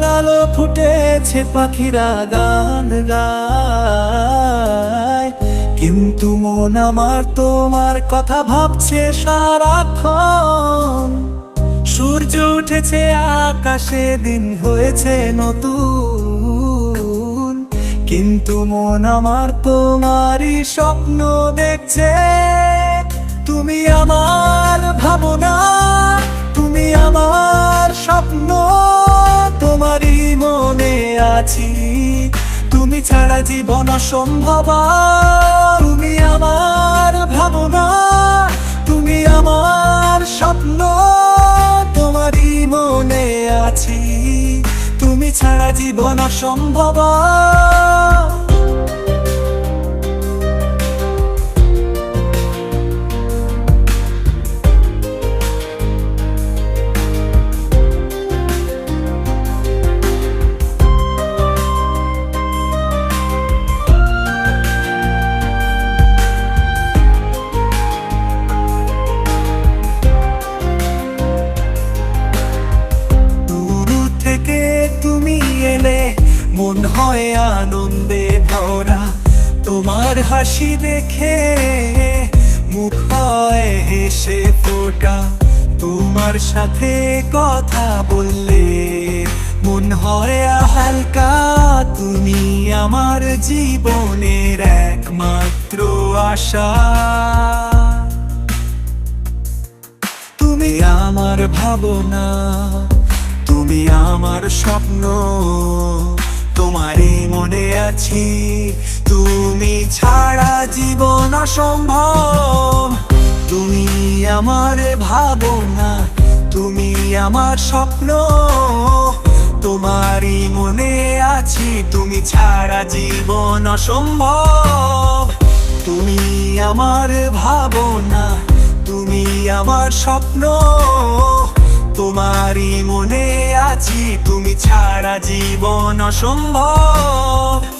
গাছে পাখিরা গান গায়। কিন্তু মন আমার তোমার কথা ভাবছে সারাক্ষণ। সূর্য উঠেছে, আকাশে দিন হয়েছে নতুন। কিন্তু মন আমার তোমারই স্বপ্ন দেখছে। তুমি আমার ভাবনা আছি। তুমি ছাড়া জীবন অসম্ভব, তুমি আমার ভাবনা, তুমি আমার স্বপ্ন, তোমারই মনে আছি। তুমি ছাড়া জীবন অসম্ভব। হয় আনন্দে ভরা। তোমার হাসি দেখে মুখ হয় হেসে ফোটা। তোমার সাথে কথা বললে মন হয় হালকা। তুমি আমার জীবনের একমাত্র আশা। তুমি আমার ভাবনা, তুমি আমার স্বপ্ন। তোমারই মনে আছি। তুমি ছাড়া জীবন অসম্ভব। তুমি আমার ভাবনা, তুমি আমার স্বপ্ন। তোমারই মনে আছি, তুমি ছাড়া জীবন অসম্ভব। তুমি আমার ভাবনা, তুমি আমার স্বপ্ন। তোমারই মনে আছি তুমি ছাড়া জীবন অসম্ভব।